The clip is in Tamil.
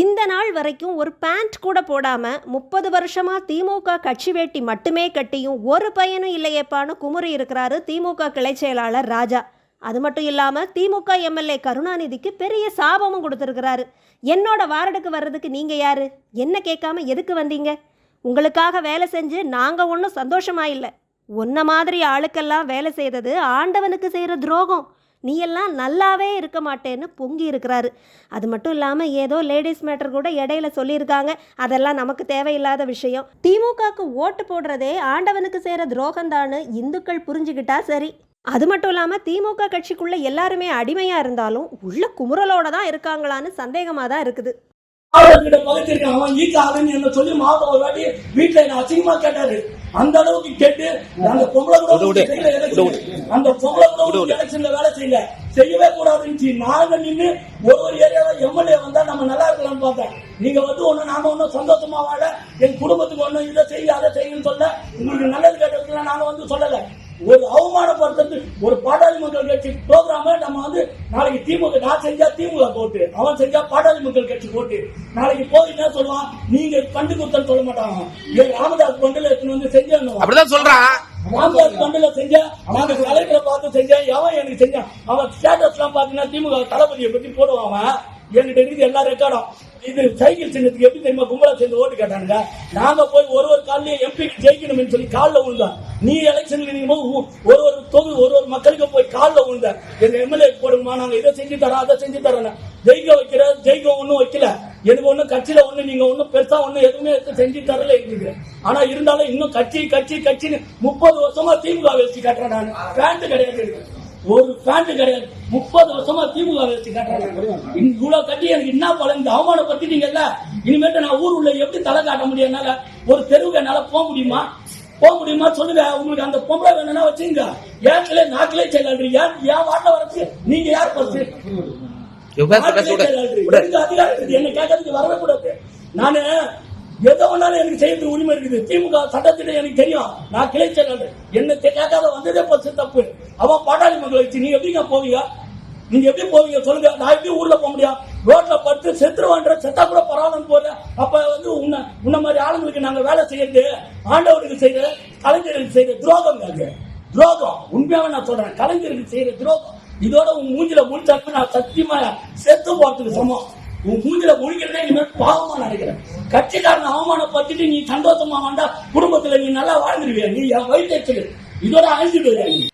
இந்த நாள் வரைக்கும் ஒரு பேண்ட் கூட போடாமல் முப்பது வருஷமாக திமுக கட்சி வேட்டி மட்டுமே கட்டியும் ஒரு பையனும் இல்லையேப்பான்னு குமுறி இருக்கிறாரு திமுக கிளை செயலாளர் ராஜா. அது மட்டும் இல்லாமல் திமுக எம்எல்ஏ கருணாநிதிக்கு பெரிய சாபமும் கொடுத்துருக்கிறாரு. என்னோட வார்டுக்கு வர்றதுக்கு நீங்கள் யார்? என்ன கேட்காம எதுக்கு வந்தீங்க? உங்களுக்காக வேலை செஞ்சு நாங்கள் ஒன்றும் சந்தோஷமாக இல்லை. உன்ன மாதிரி ஆளுக்கெல்லாம் வேலை செய்தது ஆண்டவனுக்கு செய்கிற துரோகம். நீ எல்லாம் நல்லாவே இருக்க மாட்டேன்னு பொங்கி இருக்கிறாரு. அது மட்டும் இல்லாமல் ஏதோ லேடிஸ் மேட்டர் கூட இடையில சொல்லியிருக்காங்க. அதெல்லாம் நமக்கு தேவையில்லாத விஷயம். திமுகக்கு ஓட்டு போடுறதே ஆண்டவனுக்கு சேர துரோகம்தான்னு இந்துக்கள் புரிஞ்சுக்கிட்டா சரி. அது மட்டும் இல்லாமல் திமுக கட்சிக்குள்ளே எல்லாருமே அடிமையாக இருந்தாலும் உள்ள குமுறலோட தான் இருக்காங்களான்னு சந்தேகமாக தான் இருக்குது. அவன் ஈக்க ஆளுன்னு என்ன சொல்லி மாவட்டம் ஒரு வாட்டி என்ன அசிங்கமாக கேட்டாரு. அந்த அளவுக்கு கேட்டு அந்த பொம்பளை கூட அந்த பொம்பளை கூட. எலெக்ஷன்ல வேலை செய்யல செய்யவே கூடாதுன்னு நாங்க நின்னு ஒரு ஒரு ஏரியால எம்எல்ஏ வந்தா நம்ம நல்லா இருக்கலாம்னு பார்த்தேன். நீங்க வந்து ஒண்ணு நாம ஒண்ணும் சந்தோஷமா வாழ என் குடும்பத்துக்கு ஒண்ணு இதை செய்ய அதை செய்யுன்னு சொல்ல உங்களுக்கு நல்லது கேட்டதுக்கு நாங்க வந்து சொல்லல. ஒரு அவமானப்படுத்துறது ஒரு பாட்டாளி மக்கள் கட்சி ப்ரோக்ராம நம்ம வந்து நாளைக்கு திமுக நான் செஞ்சா திமுக போட்டு அவன் செஞ்சா பாட்டாளி மக்கள் கட்சி போட்டு நாளைக்கு போய் என்ன சொல்லுவான்? நீங்க கண்டு குத்தம் சொல்ல மாட்டாங்க. ஏன் ராமதாஸ் பண்டில் எடுத்துன்னு வந்து செஞ்சேன்னு அப்படிதான் சொல்றான் ராமதாஸ் பண்டில செஞ்ச நாங்க கலெக்டரை பார்த்து செஞ்சேன் எவன் எனக்கு செஞ்சான் அவன் ஸ்டேட்டஸ் எல்லாம் பாத்தீங்கன்னா திமுக தளபதியை பத்தி போடுவான் என்கிட்ட இருக்குது எல்லா ரெக்கார்டும் இது சைக்கிள் சின்னத்துக்கு எப்படி தெரியுமா? கும்பலா சேர்ந்து ஓட்டு கேட்டானுங்க. நாங்க போய் ஒரு ஒரு காலையும் எம்பிக்கு ஜெயிக்கணும்னு சொல்லி காலில் விழுந்தோம். நீ எலெக்ஷன்ல நீங்க ஒரு ஒரு தொகுதி ஒரு ஒரு மக்களுக்கு போய் காலில் விழுந்த. எங்க எம்எல்ஏ போடுங்கம்மா நாங்க இதை செஞ்சு தரோம் அதை செஞ்சு தரோம் ஜெயிக்க வைக்கிற ஜெயிக்க ஒன்னும் வைக்கல. எனக்கு ஒண்ணும் கட்சியில ஒண்ணு நீங்க ஒண்ணும் பெருசா ஒண்ணு எதுவுமே செஞ்சு தரல எங்களுக்கு. ஆனா இருந்தாலும் இன்னும் கட்சி கட்சி கட்சின்னு முப்பது வருஷமா திமுக வச்சு காட்டுறேன் நான். பேண்ட் கிடையாது ஒரு பேண்ட் கிடையாது முப்பது வருஷமா திமுக வச்சு காட்டுறேன் இவ்வளவு கட்டி எனக்கு என்ன பலம் இந்த அவமானப்படுத்திட்டீங்கல்ல? இனிமேட்டு நான் ஊர் உள்ள எப்படி தலை காட்ட முடியும்? என்னால ஒரு தெருவுக்கு என்னால போக முடியுமா? போக முடியுமா? சொல்லுங்க. உங்களுக்கு அந்த பொம்பளை வேணும்னா வச்சுங்க. ஏன் நாக்கிலே செயலாளர் ஏன் ஏன் வாட்ட வரச்சு நீங்க யார் அதிகாரம் இருக்குது. என்னை கேட்கறதுக்கு வரவே கூடாது நானு எதை வேணாலும் எனக்கு செய்யறதுக்கு உரிமை இருக்குது. திமுக சட்டத்திட்ட எனக்கு தெரியும். நான் கிளை செயலாளர் என்ன கேட்காத வச்சு நீ எப்படிங்க போவீங்க? நீங்க எப்படி போவீங்க சொல்லுங்க. நான் எப்படி ஊர்ல போக முடியும்? ரோட்ல படுத்து செத்துருவான்ற செத்தா கூட பரவாயில்ல போல அப்ப வந்து உன்ன உன்ன மாதிரி ஆளுங்களுக்கு நாங்க வேலை செய்யறது ஆண்டவருக்கு செய்யற கலைஞருக்கு செய்யற துரோகம் அது. துரோகம். உண்மையாவே நான் சொல்றேன். கலைஞருக்கு செய்யற துரோகம். இதோட உன் மூஞ்சில முடிச்சாக்க நான் சத்தியமா செத்து போறதுக்கு சமம். உன் மூஞ்சில முடிக்கிறதே இனிமேல் பாவமா நினைக்கிறேன். கட்சிக்காரன் அவமானப்படுத்திட்டு நீ சந்தோஷமா வந்தா குடும்பத்துல நீ நல்லா வாழ்ந்துருவியா? நீ என் வயிற்று இதோட அழிஞ்சிடுவியா நீ